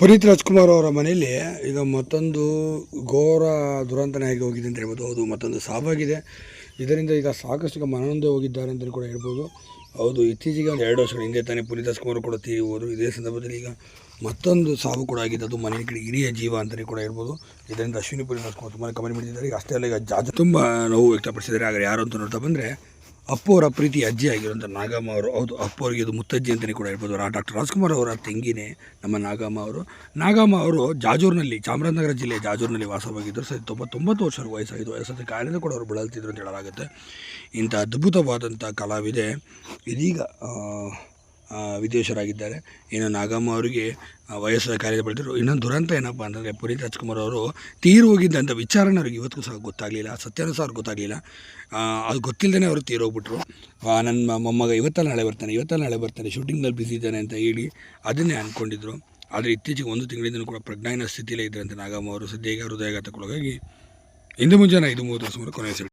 ಪುನೀತ್ ರಾಜ್ಕುಮಾರ್ ಅವರ ಮನೆಯಲ್ಲಿ ಈಗ ಮತ್ತೊಂದು ಘೋರ ದುರಂತನ ಆಗಿ ಹೋಗಿದೆ ಅಂತ ಹೇಳ್ಬೋದು. ಹೌದು, ಮತ್ತೊಂದು ಸಾವಾಗಿದೆ. ಇದರಿಂದ ಈಗ ಸಾಕಷ್ಟು ಮನನೊಂದೇ ಹೋಗಿದ್ದಾರೆ ಅಂತಲೂ ಕೂಡ ಹೇಳ್ಬೋದು. ಹೌದು, ಇತ್ತೀಚೆಗೆ ಒಂದು ಎರಡು ವರ್ಷಗಳ ಹಿಂದೆ ತಾನೇ ಪುನೀತ್ ರಾಜ್ಕುಮಾರ್ ಕೂಡ ತೀರಿ ಹೋದರು. ಇದೇ ಸಂದರ್ಭದಲ್ಲಿ ಈಗ ಮತ್ತೊಂದು ಸಾವು ಕೂಡ ಆಗಿದೆ. ಅದು ಮನೆಯ ಕಡೆ ಹಿರಿಯ ಜೀವ ಅಂತಲೇ ಕೂಡ ಹೇಳ್ಬೋದು. ಇದರಿಂದ ಅಶ್ವಿನಿ ಪುನೀತ್ ರಾಜ್ಕುಮಾರ್ ತುಂಬ ಕಮೆಂಟ್ ಮಾಡಿದ್ದಾರೆ. ಈಗ ಅಷ್ಟೇ ಅಲ್ಲ, ಈಗ ಜಾಜ ತುಂಬ ನೋವು ವ್ಯಕ್ತಪಡಿಸಿದ್ದಾರೆ. ಆದರೆ ಯಾರು ಅಂತ ನೋಡ್ತಾ ಬಂದರೆ ಅಪ್ಪು ಅವರ ಪ್ರೀತಿ ಅಜ್ಜಿ ಆಗಿರುವಂಥ ನಾಗಮ್ಮ ಅವರು, ಹೌದು ಅಪ್ಪು ಇದು ಮುತ್ತಜ್ಜಿ ಅಂತಲೇ ಕೂಡ ಹೇಳ್ಬೋದು. ಆ ಡಾಕ್ಟರ್ ರಾಜ್ಕುಮಾರ್ ಅವರ ತಂಗಿನೇ ನಮ್ಮ ನಾಗಮ್ಮ ಅವರು. ನಾಗಮ್ಮ ಅವರು ಜಾಜೂರಿನಲ್ಲಿ, ಚಾಮರಾಜನಗರ ಜಿಲ್ಲೆ ಜಾಜೂರಿನಲ್ಲಿ ವಾಸವಾಗಿದ್ದರು. ಸರಿ, ತೊಂಬತ್ತೊಂಬತ್ತು ವರ್ಷ ವಯಸ್ಸಾಗಿದ್ದು, ವಯಸ್ಸಾದ ಕಾರಣದಿಂದ ಕೂಡ ಅವರು ಬಳಲ್ತಿದ್ರು ಅಂತ ಹೇಳಲಾಗುತ್ತೆ. ಇಂಥ ಅದ್ಭುತವಾದಂಥ ಕಲಾವಿದೆ. ಇದೀಗ ವಿದೇಶರಾಗಿದ್ದಾರೆ ಇನ್ನು ನಾಗಮ್ಮ ಅವರಿಗೆ ವಯಸ್ಸಾದ ಕಾರ್ಯದ ಬೆಳೆದರು ಇನ್ನೊಂದು ದುರಂತ ಏನಪ್ಪ ಅಂದರೆ ಪುನೀತ್ ರಾಜ್ಕುಮಾರ್ ಅವರು ತೀರು ಹೋಗಿದ್ದಂಥ ವಿಚಾರಣೆ ಅವ್ರಿಗೆ ಇವತ್ತಿಗೂ ಸಹ ಗೊತ್ತಾಗಲಿಲ್ಲ ಸತ್ಯಾನುಸಾರ ಅವ್ರಿಗೆ ಗೊತ್ತಾಗಲಿಲ್ಲ. ಅದು ಗೊತ್ತಿಲ್ಲದೇ ಅವರು ತೀರೋಗ್ಬಿಟ್ರು ಹೋಗ್ಬಿಟ್ರು. ನನ್ನ ಮೊಮ್ಮಗ ಇವತ್ತಲ್ಲ ನಾಳೆ ಬರ್ತಾನೆ, ಇವತ್ತಲ್ಲ ನಾಳೆ ಬರ್ತಾನೆ, ಶೂಟಿಂಗ್ನಲ್ಲಿ ಬ್ಯುಸಿ ಇದ್ದಾನೆ ಅಂತ ಹೇಳಿ ಅದನ್ನೇ ಅಂದ್ಕೊಂಡಿದ್ರು ಆದರೆ ಇತ್ತೀಚೆಗೆ ಒಂದು ತಿಂಗಳಿಂದ ಕೂಡ ಪ್ರಜ್ಞಾನ ಸ್ಥಿತಿಯಲ್ಲೇ ಇದ್ದರಂತೆ ನಾಗಮ್ಮ ಅವರು ಸದ್ಯ ಈಗ ಹೃದಯಾಘಾತಕ್ಕೊಳಗಾಗಿ. ಇಂದು ಮುಂಜಾನೆ ಐದು ಮೂವತ್ತು ಸುಮಾರು ಕೊನೆಯ